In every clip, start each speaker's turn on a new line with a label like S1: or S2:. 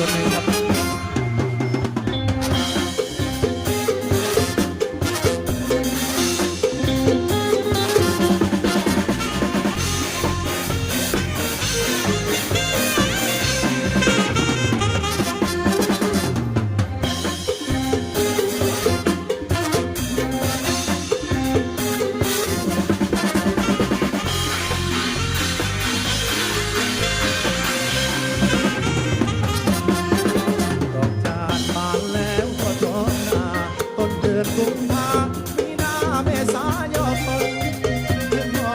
S1: ส่ว กุมภามีนาเมษายนถึงทอ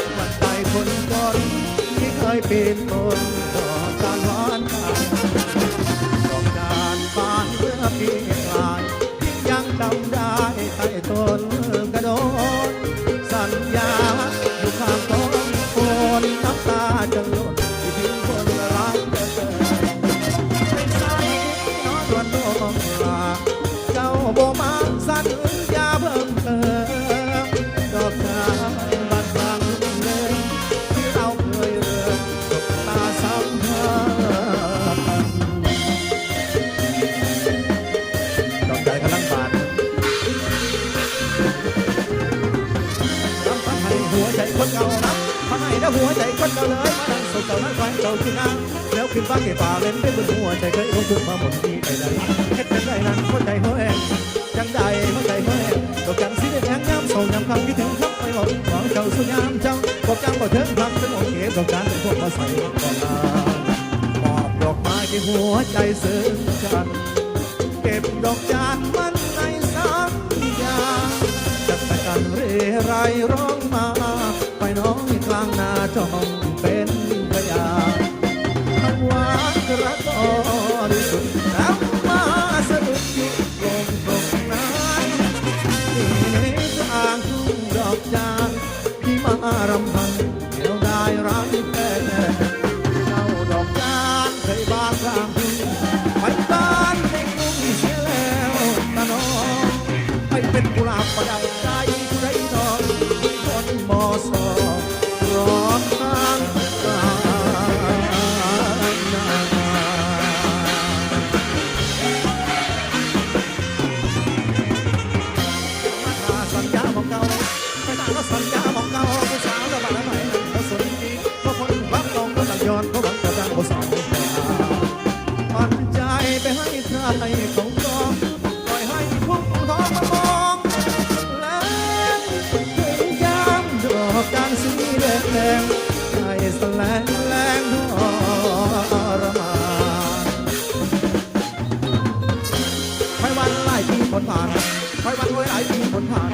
S1: ดวันไปคนก่อนที่เคยเปีนต้นดอกจานหวานตาดอกจานบานเมื่อปีกลายยังจำได้ใต้ต้นกระโดดสัญญาอยู่ข้างต้นโอนน้ำตาจะหล่นที่ทิ้งคนรักเธอเป็นสายนอนวันดวงลาเจ้าบ่มา คนเก่านะพันให้นะหัวใจคนเก่าเลยมาดังสดเก่านั้นไฟเก่าขึ้นนางแล้วขึ้นฟ้าเก็บป่าเล่นเป็นบนหัวใจเคยลงทุนมาหมดที่ใดใดเฮ็ดเป็นได้นั้นคนใจหัวแองจังใดคนใจหัวแองดอกจันสีแดงยามส่งยามคำคิดถึงทับไปหมดของเจ้าสุยามเจ้าบอกจังบอกเถิงพักเป็นหมดเก็บดอกจันเป็นพวกมาใส่ก่อนลามอบดอกไม้ที่หัวใจซึ้งกันเก็บดอกจานมันในสัญญาจะไปกันเรไรร้องมา ไปน้องกลางนาจองเป็นพยาคำว่ารักก็ดีสุดน้ำมาสะดุดยู่ลงตรงนั้นที่นี้กลางทุ่งดอกจานพี่มารำพันเดียวได้รักแค่เจ้าดอกจานเคยบานกลางทุ่งไปบ้านในกรุงเสียแล้วตาน้องไปเป็นกุหลาบประดับใจ งใจสแลงแรงทรมานคอยวันหลายปีผลผ่านคอยวันไว้หลายปีผลผ่าน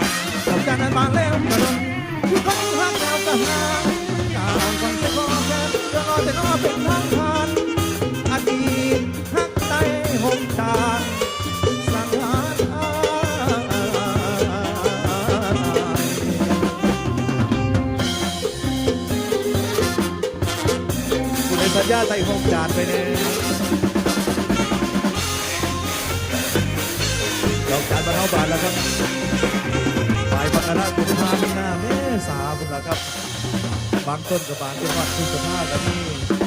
S1: ดอกจากนั้นมาแล้วกระโดดคือคนรักแล้วก็หาต่างคนจะรอแค่จะรอแต่รอเป็นทางผ่านอดีตฮักใต้ห่มชา สัญญาใส่หกจานไปเนี่ยดอกจานมาเทาบาทแล้วครับปลายพักระกุมภาพันธ์หน้าเมษาพุ่นละครับ บางต้นกับบางจังหวัดคุณสภาพกันนี่